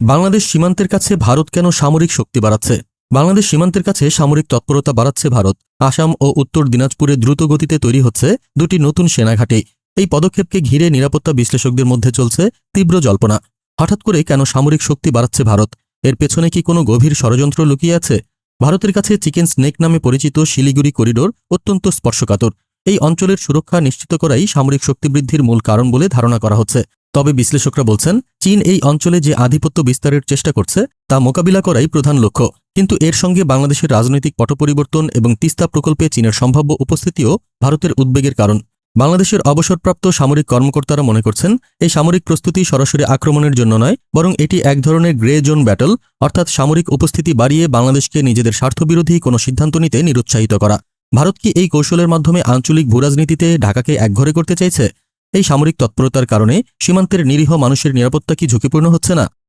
বাংলাদেশ সীমান্তের কাছে ভারত কেন সামরিক শক্তি বাড়াচ্ছে? বাংলাদেশ সীমান্তের কাছে সামরিক তৎপরতা বাড়াচ্ছে ভারত। আসাম ও উত্তর দিনাজপুরে দ্রুত গতিতে তৈরি হচ্ছে দুটি নতুন সেনাঘাঁটি। এই পদক্ষেপকে ঘিরে নিরাপত্তা বিশ্লেষকদের মধ্যে চলছে তীব্র জল্পনা। হঠাৎ করে কেন সামরিক শক্তি বাড়াচ্ছে ভারত? এর পেছনে কি কোনো গভীর ষড়যন্ত্র লুকিয়ে আছে? ভারতের কাছে চিকেন স্নেক নামে পরিচিত শিলিগুড়ি করিডোর অত্যন্ত স্পর্শকাতর। এই অঞ্চলের সুরক্ষা নিশ্চিত করাই সামরিক শক্তি বৃদ্ধির মূল কারণ বলে ধারণা করা হচ্ছে। তবে বিশ্লেষকরা বলছেন, চীন এই অঞ্চলে যে আধিপত্য বিস্তারের চেষ্টা করছে, তা মোকাবিলা করাই প্রধান লক্ষ্য। কিন্তু এর সঙ্গে বাংলাদেশের রাজনৈতিক পটপরিবর্তন এবং তিস্তা প্রকল্পে চীনের সম্ভাব্য উপস্থিতিও ভারতের উদ্বেগের কারণ। বাংলাদেশের অবসরপ্রাপ্ত সামরিক কর্মকর্তারা মনে করছেন, এই সামরিক প্রস্তুতি সরাসরি আক্রমণের জন্য নয়, বরং এটি এক ধরনের গ্রে জোন ব্যাটল, অর্থাৎ সামরিক উপস্থিতি বাড়িয়ে বাংলাদেশকে নিজেদের স্বার্থবিরোধী কোনো সিদ্ধান্ত নিতে নিরুৎসাহিত করা। ভারত কি এই কৌশলের মাধ্যমে আঞ্চলিক ভূরাজনীতিতে ঢাকাকে একঘরে করতে চাইছে? এই সামরিক তৎপরতার কারণে সীমান্তের নিরীহ মানুষের নিরাপত্তা কি ঝুঁকিপূর্ণ হচ্ছে না?